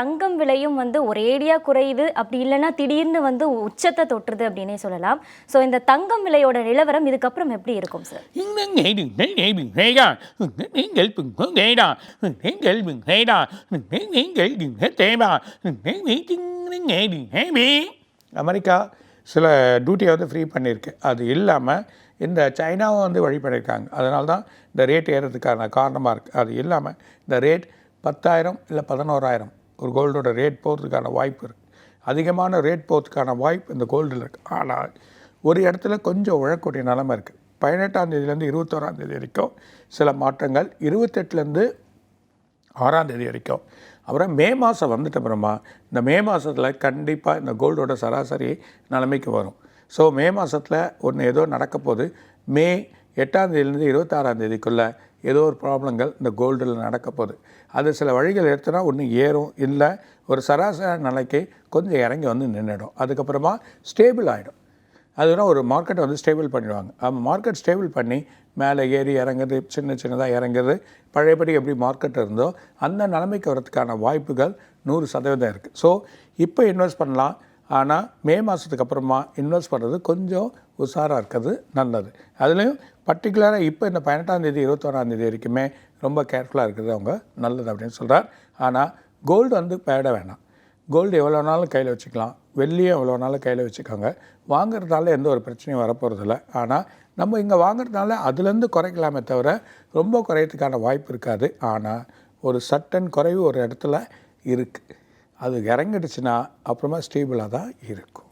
தங்கம் விலையும் வந்து ஒரேடியாக குறையுது. அப்படி இல்லைன்னா திடீர்னு வந்து உச்சத்தை தொட்டுருது அப்படின்னே சொல்லலாம். ஸோ இந்த தங்கம் விலையோட நிலவரம் இதுக்கப்புறம் எப்படி இருக்கும் சார் அமெரிக்கா சில டியூட்டியை வந்து ஃப்ரீ பண்ணியிருக்கு. அது இல்லாமல் இந்த சைனாவும் வந்து வழி பண்ணியிருக்காங்க. அதனால தான் இந்த ரேட் ஏறதுக்கான காரணமாக இருக்குது அது இல்லாமல் இந்த ரேட் பத்தாயிரம் இல்லை பதினோராயிரம் ஒரு கோல்டோட ரேட் போகிறதுக்கான வாய்ப்பு இருக்குது அதிகமான ரேட் போகிறதுக்கான வாய்ப்பு இந்த கோல்டில் இருக்குது ஆனால் ஒரு இடத்துல கொஞ்சம் உழக்கூடிய நிலமை இருக்குது பதினெட்டாம் தேதியிலேருந்து இருபத்தோராம் தேதி வரைக்கும் சில மாற்றங்கள். இருபத்தெட்டுலேருந்து ஆறாம் தேதி வரைக்கும். அப்புறம் மே மாதம் வந்துட்ட அப்புறமா இந்த மே மாதத்தில் கண்டிப்பாக இந்த கோல்டோட சராசரி நிலைமைக்கு வரும். ஸோ மே மாதத்தில் ஒன்று ஏதோ நடக்க போகுது மே எட்டாம் தேதியிலேருந்து இருபத்தாறாம் தேதிக்குள்ளே ஏதோ ஒரு ப்ராப்ளங்கள் இந்த கோல்டில் நடக்க போகுது. அது சில வழிகள் எடுத்துனா ஒன்று ஏறும் இல்லை ஒரு சராசரி நிலைக்கு கொஞ்சம் இறங்கி வந்து நின்றுடும் அதுக்கப்புறமா ஸ்டேபிள் ஆகிடும் அதுனா ஒரு மார்க்கெட்டை வந்து ஸ்டேபிள் பண்ணிடுவாங்க. அந்த மார்க்கெட் ஸ்டேபிள் பண்ணி மேலே ஏறி இறங்குறது சின்ன சின்னதாக இறங்குறது பழையபடி எப்படி மார்க்கெட் இருந்தோ அந்த நிலைமைக்கு வரதுக்கான வாய்ப்புகள் நூறு சதவீதம் இருக்குது ஸோ இப்போ இன்வெஸ்ட் பண்ணலாம். ஆனால் மே மாதத்துக்கு அப்புறமா இன்வெஸ்ட் பண்ணுறது கொஞ்சம் உஷாராக இருக்கிறது நல்லது. அதுலேயும் பர்டிகுலராக இப்போ இந்த பதினெட்டாம் தேதி இருபத்தோராம் தேதி வரைக்குமே ரொம்ப கேர்ஃபுல்லாக இருக்கிறது அவங்க. நல்லது அப்படின்னு சொல்கிறார் ஆனால் கோல்டு வந்து பேட வேணாம். கோல்டு எவ்வளோ நாளும் கையில் வச்சுக்கலாம். வெள்ளியும் எவ்வளோ நாளும் கையில் வச்சுக்கோங்க. வாங்குறதால எந்த ஒரு பிரச்சனையும் வரப்போகிறதில்ல ஆனால் நம்ம இங்கே வாங்குறதுனால அதுலேருந்து குறைக்கலாமே தவிர ரொம்ப குறையிறதுக்கான வாய்ப்பு இருக்காது. ஆனால் ஒரு சட்டன் குறைவு ஒரு இடத்துல இருக்குது அது இறங்கிடுச்சுன்னா அப்புறமா ஸ்டேபிளாக தான் இருக்கும்.